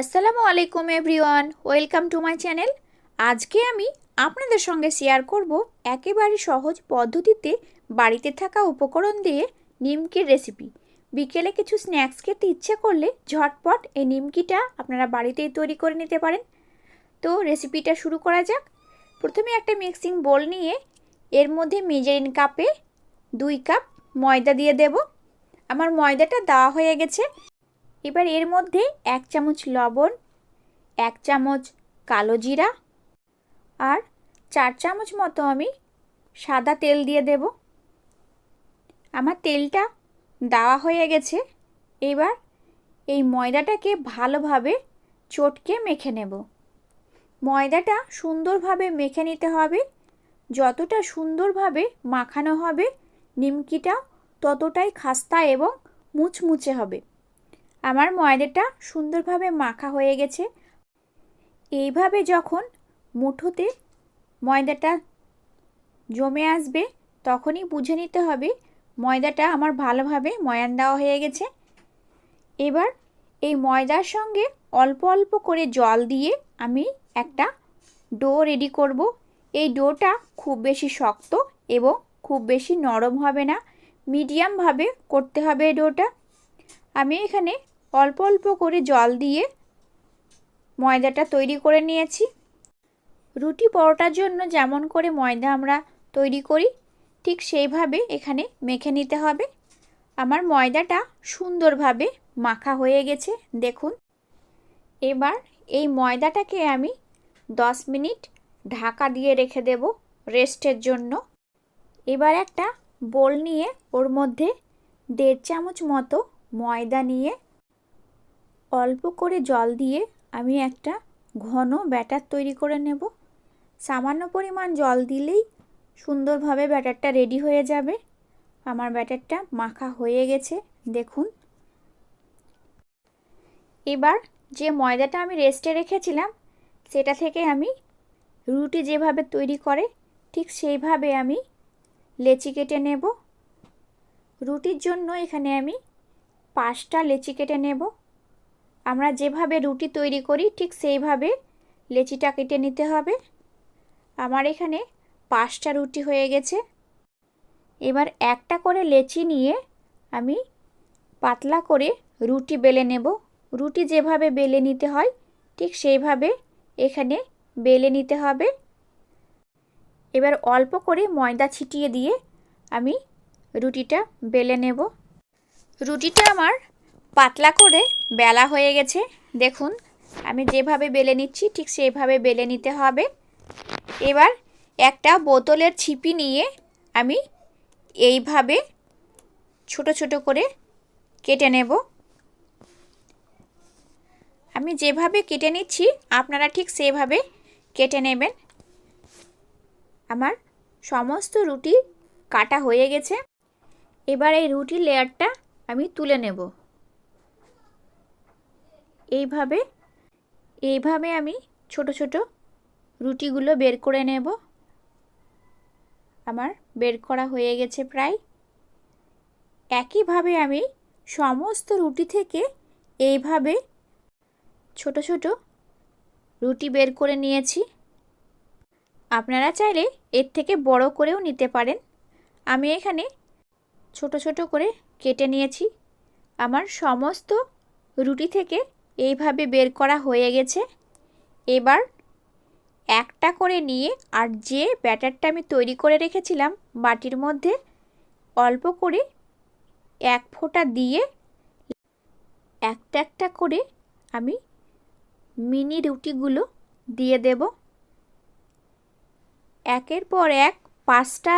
আসসালামু আলাইকুম everyone, welcome to my channel. আজকে আমি আপনাদের সঙ্গে শেয়ার করব একেবারে সহজ পদ্ধতিতে বাড়িতে থাকা উপকরণ দিয়ে নিমকির রেসিপি বিকেলে কিছু স্ন্যাক্স খেতে ইচ্ছে করলে ঝটপট এই নিমকিটা আপনারা বাড়িতেই তৈরি করে নিতে পারেন। তো রেসিপিটা শুরু করা যাক। প্রথমে একটা মিক্সিং বোল নিয়ে এর মধ্যে মেজারিন কাপে দুই কাপ ময়দা দিয়ে দেব। আমার ময়দাটা দেওয়া হয়ে গেছে। এবার এর মধ্যে এক চামচ লবণ, এক চামচ কালো জিরা আর চার চামচ মতো আমি সাদা তেল দিয়ে দেব। আমার তেলটা দেওয়া হয়ে গেছে। এবার এই ময়দাটাকে ভালোভাবে চটকে মেখে নেব। ময়দাটা সুন্দরভাবে মেখে নিতে হবে। যতটা সুন্দরভাবে মাখানো হবে, নিমকিটা ততটাই খাস্তা এবং মুচমুচে হবে। আমার ময়দাটা সুন্দরভাবে মাখা হয়ে গেছে। এইভাবে যখন মুঠোতে ময়দাটা জমে আসবে, তখনই বুঝে নিতে হবে ময়দাটা আমার ভালোভাবে ময়ান দেওয়া হয়ে গেছে। এবার এই ময়দার সঙ্গে অল্প অল্প করে জল দিয়ে আমি একটা ডো রেডি করব। এই ডোটা খুব বেশি শক্ত এবং খুব বেশি নরম হবে না। মিডিয়ামভাবে করতে হবে ডোটা। আমি এখানে অল্প অল্প করে জল দিয়ে ময়দাটা তৈরি করে নিয়েছি। রুটি পরোটার জন্য যেমন করে ময়দা আমরা তৈরি করি, ঠিক সেইভাবে এখানে মেখে নিতে হবে। আমার ময়দাটা সুন্দরভাবে মাখা হয়ে গেছে, দেখুন। এবার এই ময়দাটাকে আমি দশ মিনিট ঢাকা দিয়ে রেখে দেব রেস্টের জন্য। এবার একটা বোল নিয়ে ওর মধ্যে দেড় চামচ মতো ময়দা নিয়ে অল্প করে জল দিয়ে আমি একটা ঘন ব্যাটার তৈরি করে নেব। সামান্য পরিমাণ জল দিলেই সুন্দরভাবে ব্যাটারটা রেডি হয়ে যাবে। আমার ব্যাটারটা মাখা হয়ে গেছে, দেখুন। এবার যে ময়দাটা আমি রেস্টে রেখেছিলাম, সেটা থেকে আমি রুটি যেভাবে তৈরি করে, ঠিক সেইভাবে আমি লেচি কেটে নেব। রুটির জন্য এখানে আমি পাঁচটা লেচি কেটে নেব। আমরা যেভাবে রুটি তৈরি করি, ঠিক সেইভাবে লেচিটা কেটে নিতে হবে। আমার এখানে পাঁচটা রুটি হয়ে গেছে। এবার একটা করে লেচি নিয়ে আমি পাতলা করে রুটি বেলে নেব। রুটি যেভাবে বেলে নিতে হয়, ঠিক সেইভাবে এখানে বেলে নিতে হবে। এবার অল্প করে ময়দা ছিটিয়ে দিয়ে আমি রুটিটা বেলে নেব। রুটিটা আমার পাতলা করে বেলা হয়ে গেছে। দেখুন, আমি যেভাবে বেলে নিচ্ছি, ঠিক সেইভাবে বেলে নিতে হবে। এবার একটা বোতলের ছিপি নিয়ে আমি এইভাবে ছোট ছোট করে কেটে নেব। আমি যেভাবে কেটে নিচ্ছি, আপনারা ঠিক সেভাবে কেটে নেবেন। আমার সমস্ত রুটি কাটা হয়ে গেছে। এবার এই রুটির লেয়ারটা আমি তুলে নেব। এইভাবে এইভাবে আমি ছোট ছোট রুটিগুলো বের করে নেব। আমার বের করা হয়ে গেছে প্রায়। একইভাবে আমি সমস্ত রুটি থেকে এইভাবে ছোট ছোট রুটি বের করে নিয়েছি। আপনারা চাইলে এর থেকে বড় করেও নিতে পারেন। আমি এখানে ছোট ছোট করে কেটে নিয়েছি। আমার সমস্ত রুটি থেকে এইভাবে বের করা হয়ে গেছে। এবার একটা করে নিয়ে আর যে ব্যাটারটা আমি তৈরি করে রেখেছিলাম বাটির মধ্যে, অল্প করে এক ফোঁটা দিয়ে একটা একটা করে আমি মিনি রুটিগুলো দিয়ে দেব। একের পর এক পাঁচটা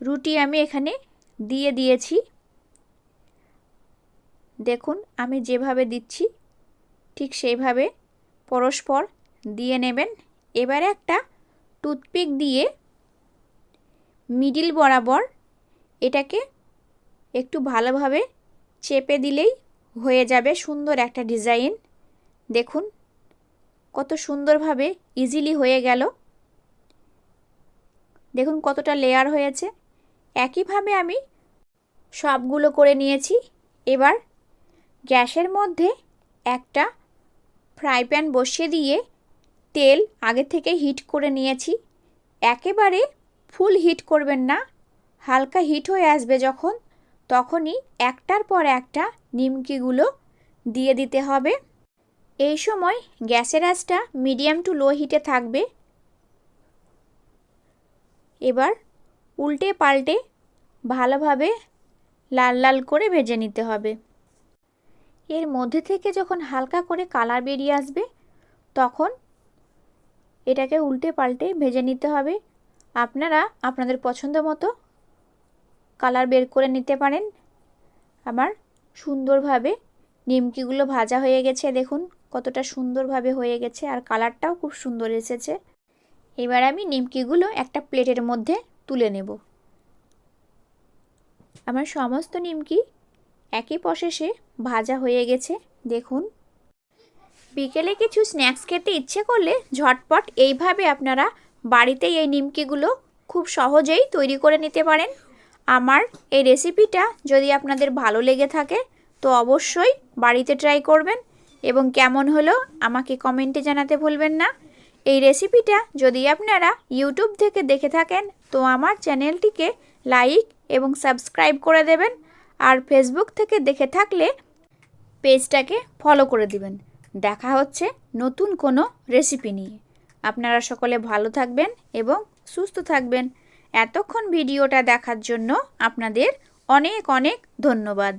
রুটি আমি এখানে দিয়ে দিয়েছি। দেখুন, আমি যেভাবে দিচ্ছি ঠিক সেইভাবে পরস্পর দিয়ে নেবেন। এবার একটা টুথপিক দিয়ে মিডিল বরাবর এটাকে একটু ভালোভাবে চেপে দিলেই হয়ে যাবে সুন্দর একটা ডিজাইন। দেখুন কত সুন্দরভাবে ইজিলি হয়ে গেল। দেখুন কতটা লেয়ার হয়েছে। একইভাবে আমি সবগুলো করে নিয়েছি। এবার গ্যাসের মধ্যে একটা ফ্রাই প্যান বসিয়ে দিয়ে তেল আগে থেকে হিট করে নিয়েছি। একেবারে ফুল হিট করবেন না, হালকা হিট হয়ে আসবে যখন, তখনই একটার পর একটা নিমকিগুলো দিয়ে দিতে হবে। এই সময় গ্যাসের আঁচটা মিডিয়াম টু লো হিটে থাকবে। এবার উল্টে পাল্টে ভালোভাবে লাল লাল করে ভেজে নিতে হবে। এর মধ্যে থেকে যখন হালকা করে কালার বেরিয়ে আসবে, তখন এটাকে উল্টে পাল্টে ভেজে নিতে হবে। আপনারা আপনাদের পছন্দ মতো কালার বের করে নিতে পারেন। আমার সুন্দরভাবে নিমকিগুলো ভাজা হয়ে গেছে, দেখুন কতটা সুন্দরভাবে হয়ে গেছে আর কালারটাও খুব সুন্দর এসেছে। এবার আমি নিমকিগুলো একটা প্লেটের মধ্যে তুলে নেব। আমার সমস্ত নিমকি একই প্রসেসে ভাজা হয়ে গেছে, দেখুন। বিকেলে কিছু স্ন্যাক্স খেতে ইচ্ছে করলে ঝটপট এইভাবে আপনারা বাড়িতেই এই নিমকিগুলো খুব সহজেই তৈরি করে নিতে পারেন। আমার এই রেসিপিটা যদি আপনাদের ভালো লেগে থাকে, তো অবশ্যই বাড়িতে ট্রাই করবেন এবং কেমন হলো আমাকে কমেন্টে জানাতে ভুলবেন না। এই রেসিপিটা যদি আপনারা ইউটিউব থেকে দেখে থাকেন, তো আমার চ্যানেলটিকে লাইক এবং সাবস্ক্রাইব করে দেবেন। আর ফেসবুক থেকে দেখে থাকলে পেজটাকে ফলো করে দিবেন। দেখা হচ্ছে নতুন কোনো রেসিপি নিয়ে। আপনারা সকলে ভালো থাকবেন এবং সুস্থ থাকবেন। এতক্ষণ ভিডিওটা দেখার জন্য আপনাদের অনেক অনেক ধন্যবাদ।